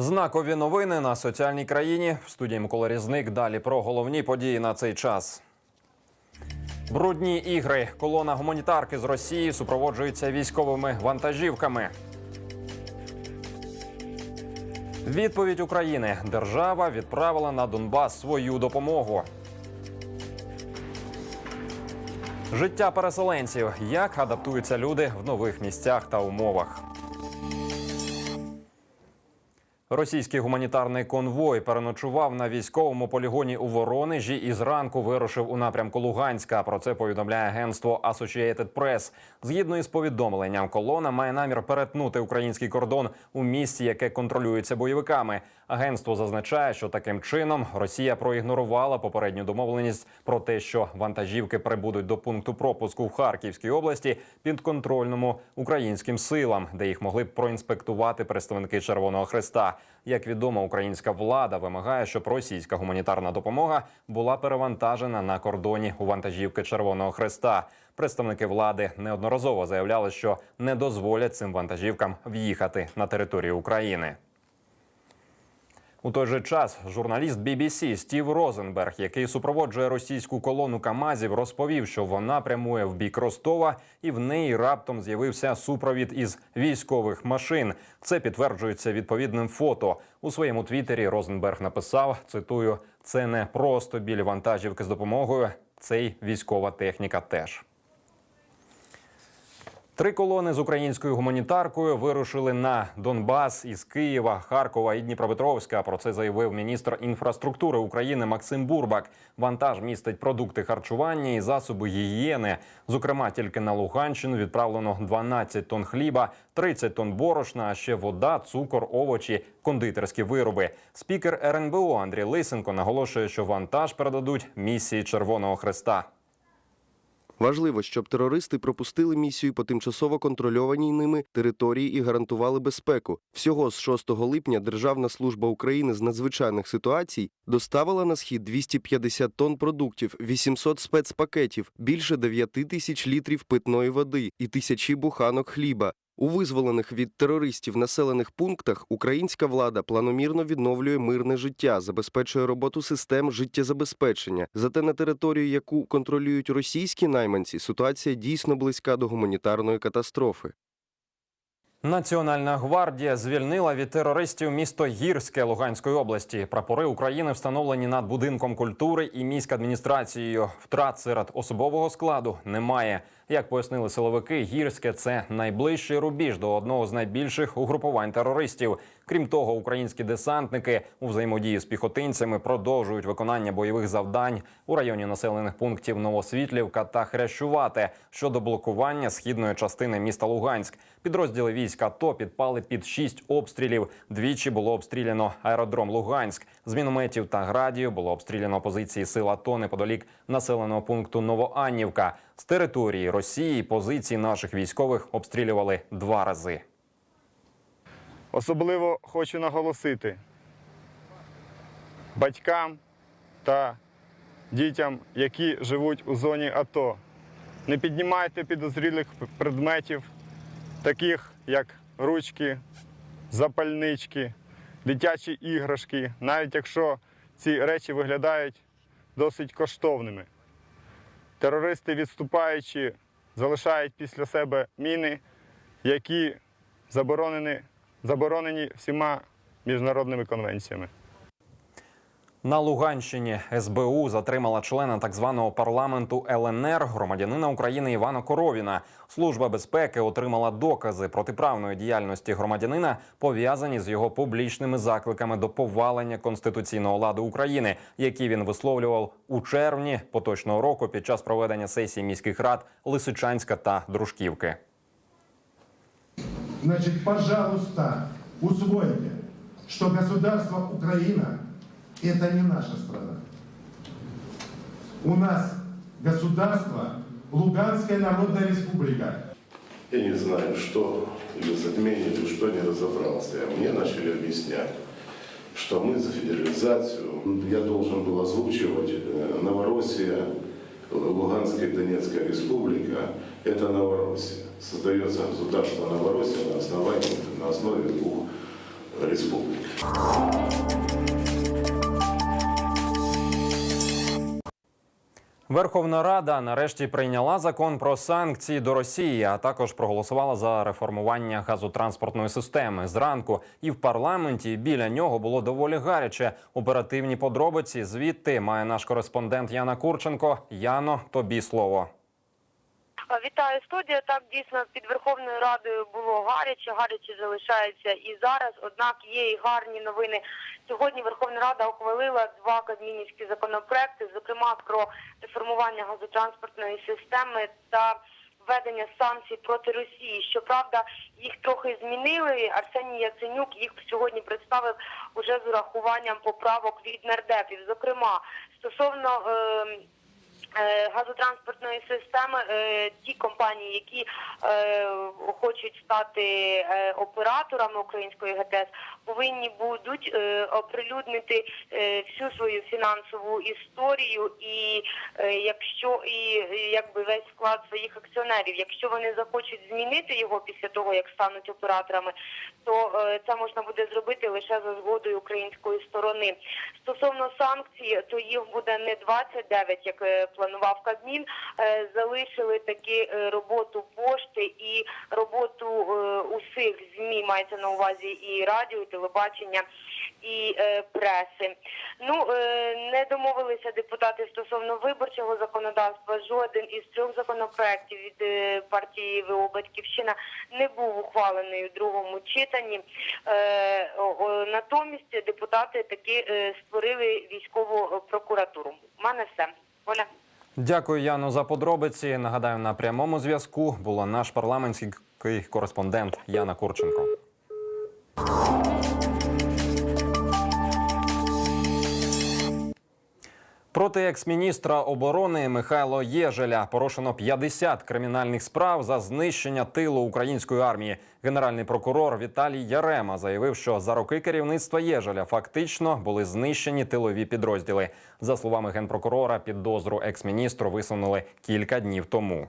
Знакові новини на соціальній країні. В студії Микола Різник. Далі про головні події на цей час. Брудні ігри. Колона гуманітарки з Росії супроводжується військовими вантажівками. Відповідь України. Держава відправила на Донбас свою допомогу. Життя переселенців. Як адаптуються люди в нових місцях та умовах. Російський гуманітарний конвой переночував на військовому полігоні у Воронежі і зранку вирушив у напрямку Луганська. Про це повідомляє агентство Associated Press. Згідно із повідомленням, колона має намір перетнути український кордон у місці, яке контролюється бойовиками. Агентство зазначає, що таким чином Росія проігнорувала попередню домовленість про те, що вантажівки прибудуть до пункту пропуску в Харківській області підконтрольному українським силам, де їх могли б проінспектувати представники Червоного Христа. Як відомо, українська влада вимагає, щоб російська гуманітарна допомога була перевантажена на кордоні у вантажівки Червоного Хреста. Представники влади неодноразово заявляли, що не дозволять цим вантажівкам в'їхати на територію України. У той же час журналіст BBC Стів Розенберг, який супроводжує російську колону Камазів, розповів, що вона прямує в бік Ростова, і в неї раптом з'явився супровід із військових машин. Це підтверджується відповідним фото. У своєму твіттері Розенберг написав: цитую: це не просто білі вантажівки з допомогою, це й військова техніка теж. Три колони з українською гуманітаркою вирушили на Донбас із Києва, Харкова і Дніпропетровська. Про це заявив міністр інфраструктури України Максим Бурбак. Вантаж містить продукти харчування і засоби гігієни. Зокрема, тільки на Луганщину відправлено 12 тонн хліба, 30 тонн борошна, а ще вода, цукор, овочі, кондитерські вироби. Спікер РНБО Андрій Лисенко наголошує, що вантаж передадуть місії Червоного Хреста. Важливо, щоб терористи пропустили місію по тимчасово контрольованій ними території і гарантували безпеку. Всього з 6 липня Державна служба України з надзвичайних ситуацій доставила на схід 250 тонн продуктів, 800 спецпакетів, більше 9 тисяч літрів питної води і тисячі буханок хліба. У визволених від терористів населених пунктах українська влада планомірно відновлює мирне життя, забезпечує роботу систем життєзабезпечення. Зате на територію, яку контролюють російські найманці, ситуація дійсно близька до гуманітарної катастрофи. Національна гвардія звільнила від терористів місто Гірське Луганської області. Прапори України встановлені над будинком культури і міськадміністрацією. Втрат серед особового складу немає. Як пояснили силовики, гірське це найближчий рубіж до одного з найбільших угрупувань терористів. Крім того, українські десантники у взаємодії з піхотинцями продовжують виконання бойових завдань у районі населених пунктів Новосвітлівка та Хрящувате щодо блокування східної частини міста Луганськ. Підрозділи військ АТО підпали під шість обстрілів. Двічі було обстріляно аеродром Луганськ. З мінометів та градів було обстріляно позиції сил АТО неподалік населеного пункту Новоаннівка. З території Росії позиції наших військових обстрілювали два рази. Особливо хочу наголосити батькам та дітям, які живуть у зоні АТО. Не піднімайте підозрілих предметів, таких як ручки, запальнички, дитячі іграшки, навіть якщо ці речі виглядають досить коштовними. Терористи, відступаючи, залишають після себе міни, які заборонені заборонені всіма міжнародними конвенціями. На Луганщині СБУ затримала члена так званого парламенту ЛНР громадянина України Івана Коровіна. Служба безпеки отримала докази протиправної діяльності громадянина, пов'язані з його публічними закликами до повалення конституційного ладу України, які він висловлював у червні поточного року під час проведення сесії міських рад Лисичанська та Дружківки. Значит, пожалуйста, усвойте, что государство Украина – это не наша страна. У нас государство Луганская Народная Республика. Я не знаю, что или затмение, или что не разобрался. Мне начали объяснять, что мы за федерализацию. Я должен был озвучивать э, Новороссия, Луганская и Донецкая республика. Это Новороссия. Создается государство Новороссия на основании, на основе двух республики. Верховна Рада нарешті прийняла закон про санкції до Росії, а також проголосувала за реформування газотранспортної системи. Зранку і в парламенті біля нього було доволі гаряче. Оперативні подробиці звідти має наш кореспондент Яна Курченко. Яно, тобі слово. Вітаю студія. Так дійсно під Верховною Радою було гаряче. Гаряче залишається і зараз. Однак є і гарні новини. Сьогодні Верховна Рада ухвалила два кабмінівські законопроекти, зокрема про реформування газотранспортної системи та введення санкцій проти Росії. Щоправда, їх трохи змінили. Арсеній Яценюк їх сьогодні представив уже з урахуванням поправок від нардепів. Зокрема, стосовно. Е, газотранспортної системи е, ті компанії, які е, хочуть стати е, операторами української ГТС, повинні будуть е, оприлюднити е, всю свою фінансову історію і е, якщо і якби весь склад своїх акціонерів, якщо вони захочуть змінити його після того, як стануть операторами, то е, це можна буде зробити лише за згодою української сторони. Стосовно санкцій, то їх буде не 29, як е, планував Кабмін. Е, Залишили таки е, роботу пошти і роботу е, усіх змі мається на увазі і радіо, і телебачення. І преси ну не домовилися депутати стосовно виборчого законодавства. Жоден із трьох законопроєктів від партії ВО Батьківщина не був ухвалений у другому читанні. Натомість депутати таки створили військову прокуратуру. У мене все. Оля. Дякую, Яно, за подробиці. Нагадаю, на прямому зв'язку була наш парламентський кореспондент Яна Курченко. Проти екс-міністра оборони Михайло Єжеля порушено 50 кримінальних справ за знищення тилу української армії. Генеральний прокурор Віталій Ярема заявив, що за роки керівництва Єжеля фактично були знищені тилові підрозділи. За словами генпрокурора, підозру екс-міністру висунули кілька днів тому.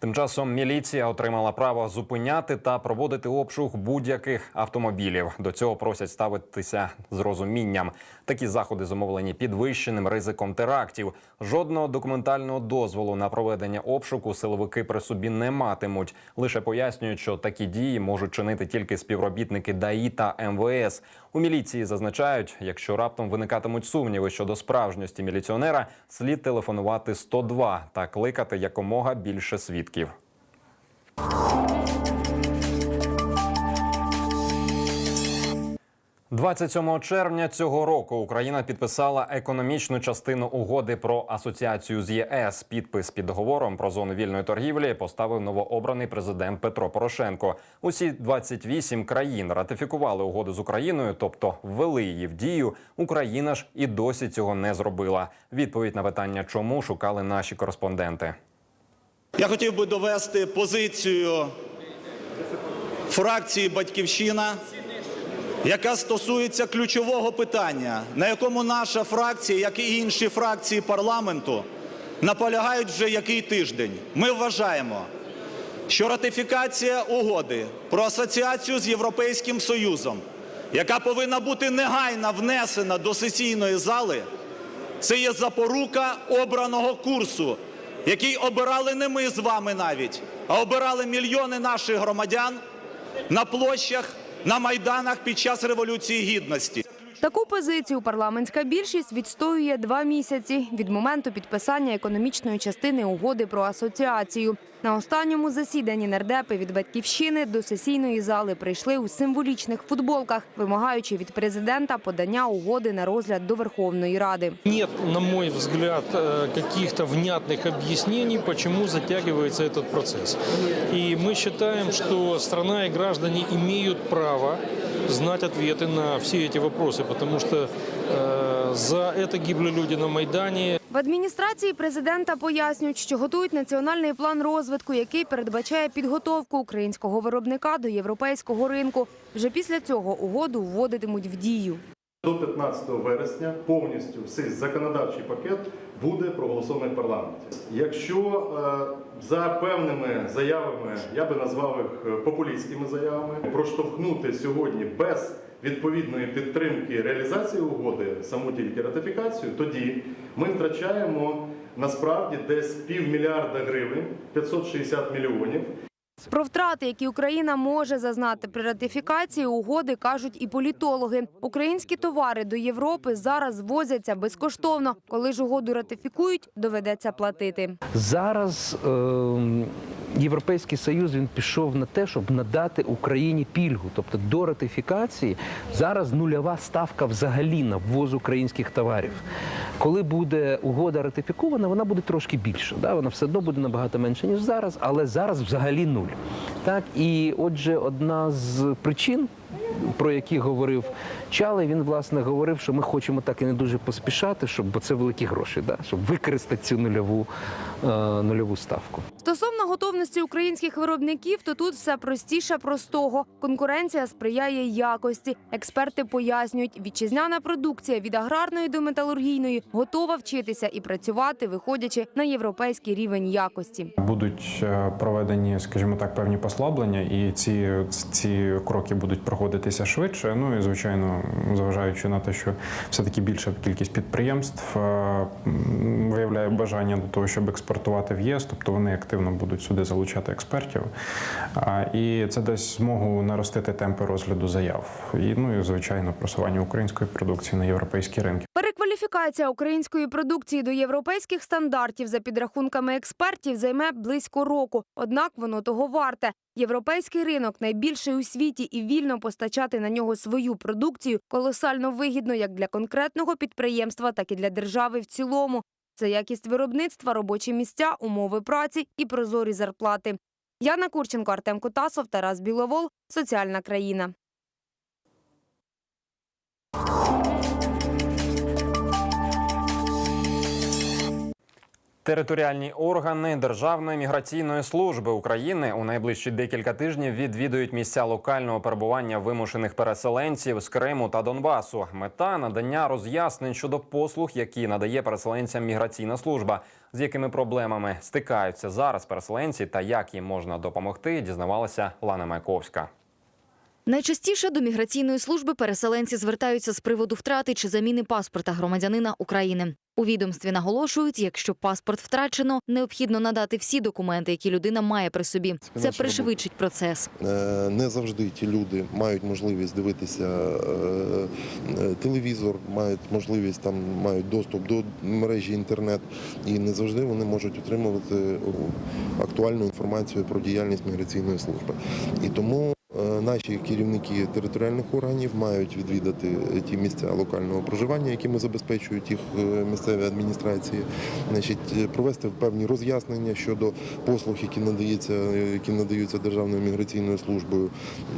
Тим часом міліція отримала право зупиняти та проводити обшук будь-яких автомобілів. До цього просять ставитися з розумінням. Такі заходи зумовлені підвищеним ризиком терактів. Жодного документального дозволу на проведення обшуку силовики при собі не матимуть. Лише пояснюють, що такі дії можуть чинити тільки співробітники ДАІ та МВС. У міліції зазначають, якщо раптом виникатимуть сумніви щодо справжності міліціонера, слід телефонувати 102 та кликати якомога більше свідків. – 27 червня цього року Україна підписала економічну частину угоди про асоціацію з ЄС. Підпис під договором про зону вільної торгівлі поставив новообраний президент Петро Порошенко. Усі 28 країн ратифікували угоду з Україною, тобто ввели її в дію. Україна ж і досі цього не зробила. Відповідь на питання, чому шукали наші кореспонденти. Я хотів би довести позицію фракції Батьківщина, яка стосується ключового питання, на якому наша фракція, як і інші фракції парламенту, наполягають вже який тиждень. Ми вважаємо, що ратифікація угоди про асоціацію з Європейським Союзом, яка повинна бути негайно внесена до сесійної зали, це є запорука обраного курсу, який обирали не ми з вами навіть, а обирали мільйони наших громадян на площах, на майданах під час Революції Гідності. Таку позицію парламентська більшість відстоює два місяці від моменту підписання економічної частини угоди про асоціацію. На останньому засіданні нардепи від батьківщини до сесійної зали прийшли у символічних футболках, вимагаючи від президента подання угоди на розгляд до Верховної Ради. Нет, на мой взгляд, э, каких-то внятных объяснений, почему затягивается этот процесс. И мы считаем, что страна и граждане имеют право знать ответы на все эти вопросы, потому что э, за это гибли люди на Майдане, В адміністрації президента пояснюють, що готують національний план розвитку, який передбачає підготовку українського виробника до європейського ринку. Вже після цього угоду вводитимуть в дію. До 15 вересня повністю цей законодавчий пакет буде проголосований в парламенті. Якщо е, за певними заявами, я би назвав їх е, популістськими заявами, проштовхнути сьогодні без відповідної підтримки реалізації угоди саму тільки ратифікацію, тоді ми втрачаємо насправді десь півмільярда гривень, 560 мільйонів. Про втрати, які Україна може зазнати при ратифікації угоди, кажуть і політологи. Українські товари до Європи зараз возяться безкоштовно. Коли ж угоду ратифікують, доведеться платити. Зараз е, Європейський Союз він пішов на те, щоб надати Україні пільгу. Тобто до ратифікації зараз нульова ставка взагалі на ввоз українських товарів. Коли буде угода ратифікована, вона буде трошки більша. Да? Вона все одно буде набагато менше, ніж зараз, але зараз взагалі нуль. Так, і отже, одна з причин. Про які говорив Чалий, він власне говорив, що ми хочемо так і не дуже поспішати, щоб бо це великі гроші, да, щоб використати цю нульову, е, нульову ставку. Стосовно готовності українських виробників, то тут все простіше простого. Конкуренція сприяє якості. Експерти пояснюють, вітчизняна продукція від аграрної до металургійної готова вчитися і працювати, виходячи на європейський рівень якості. Будуть е, проведені, скажімо так, певні послаблення, і ці, ці кроки будуть проходитися швидше. Ну і звичайно, зважаючи на те, що все-таки більша кількість підприємств е, виявляє бажання до того, щоб експортувати в ЄС, тобто вони активно будуть сюди залучати експертів. І це дасть змогу наростити темпи розгляду заяв. І ну і звичайно просування української продукції на європейські ринки. Перекваліфікація української продукції до європейських стандартів за підрахунками експертів займе близько року. Однак воно того варте. Європейський ринок найбільший у світі, і вільно постачати на нього свою продукцію колосально вигідно як для конкретного підприємства, так і для держави в цілому. Це якість виробництва, робочі місця, умови праці і прозорі зарплати. Яна Курченко, Артем Кутасов, Тарас Біловол. Соціальна країна. Територіальні органи Державної міграційної служби України у найближчі декілька тижнів відвідують місця локального перебування вимушених переселенців з Криму та Донбасу. Мета надання роз'яснень щодо послуг, які надає переселенцям міграційна служба, з якими проблемами стикаються зараз переселенці та як їм можна допомогти, дізнавалася Лана Майковська. Найчастіше до міграційної служби переселенці звертаються з приводу втрати чи заміни паспорта громадянина України. У відомстві наголошують, якщо паспорт втрачено, необхідно надати всі документи, які людина має при собі. Це пришвидшить процес. Е, Не завжди ті люди мають можливість дивитися е, е, телевізор, мають можливість там мають доступ до мережі інтернет, і не завжди вони можуть отримувати актуальну інформацію про діяльність міграційної служби. І тому наші керівники територіальних органів мають відвідати ті місця локального проживання, якими забезпечують їх е, місцеві адміністрації, значить, е, провести певні роз'яснення щодо послуг, які надаються, які надаються Державною міграційною службою,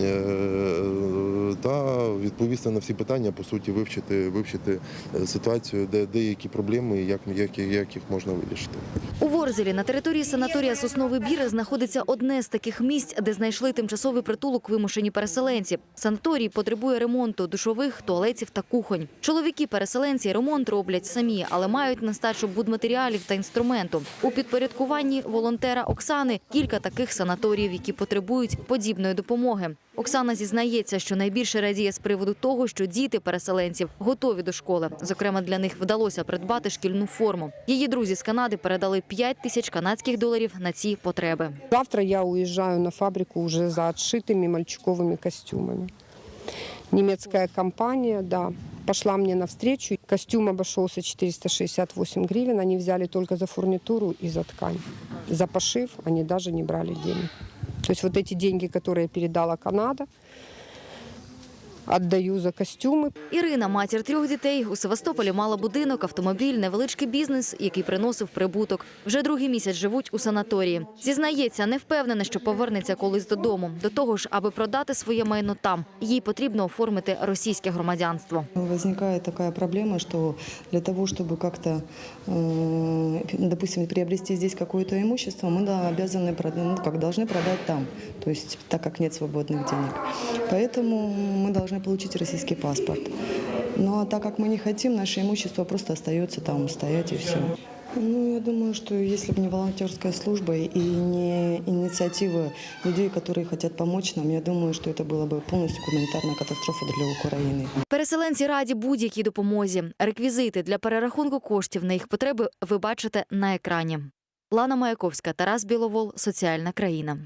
е, та відповісти на всі питання, по суті, вивчити, вивчити е, ситуацію, де деякі проблеми, як, як, як їх можна вирішити. У Ворзелі на території санаторія Сосновий Бір знаходиться одне з таких місць, де знайшли тимчасовий притулок вимушені переселенці. Санаторій потребує ремонту душових, туалетів та кухонь. Чоловіки-переселенці ремонт роблять самі, але мають нестачу будматеріалів та інструменту. У підпорядкуванні волонтера Оксани кілька таких санаторіїв, які потребують подібної допомоги. Оксана зізнається, що найбільше радіє з приводу того, що діти переселенців готові до школи. Зокрема, для них вдалося придбати шкільну форму. Її друзі з Канади передали 5 тисяч канадських доларів на ці потреби. Завтра я уезжаю на фабрику уже за отшитыми мальчиковыми костюмами. Немецкая компания, да, пошла мне навстречу. Костюм обошелся 468 гривен. Они взяли только за фурнитуру и за ткань. За пошив они даже не брали денег. То есть вот эти деньги, которые передала Канада, отдаю за костюмы. Ірина, матір трьох дітей, у Севастополі мала будинок, автомобіль, невеличкий бізнес, який приносив прибуток. Вже другий місяць живуть у санаторії. Зізнається, не впевнена, що повернеться колись додому. До того ж, аби продати своє майно там, їй потрібно оформити російське громадянство. Возникает такая проблема, что для того, чтобы как-то, э, допустим, приобрести здесь какое-то имущество, мы да, обязаны, прода- ну, как должны продать там, то есть так как нет свободных денег. Поэтому мы должны получить российский паспорт. Но так как мы не хотим, наше имущество просто остается там стоять и все. Ну, я думаю, что если бы не волонтерская служба и не инициативы людей, которые хотят помочь нам, я думаю, что это была бы полностью гуманитарная катастрофа для Украины. Переселенці раді будь-якій допомозі. Реквізити для перерахунку коштів на їх потреби ви бачите на екрані. Лана Маяковська, Тарас Біловол, Соціальна країна.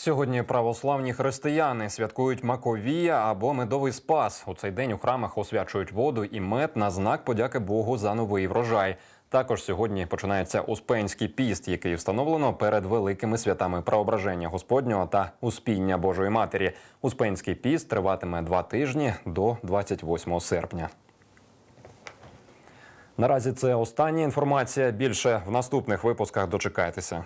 Сьогодні православні християни святкують Маковія або медовий спас. У цей день у храмах освячують воду і мед на знак подяки Богу за новий врожай. Також сьогодні починається Успенський піст, який встановлено перед великими святами Преображення Господнього та Успіння Божої Матері. Успенський піст триватиме два тижні до 28 серпня. Наразі це остання інформація. Більше в наступних випусках дочекайтеся.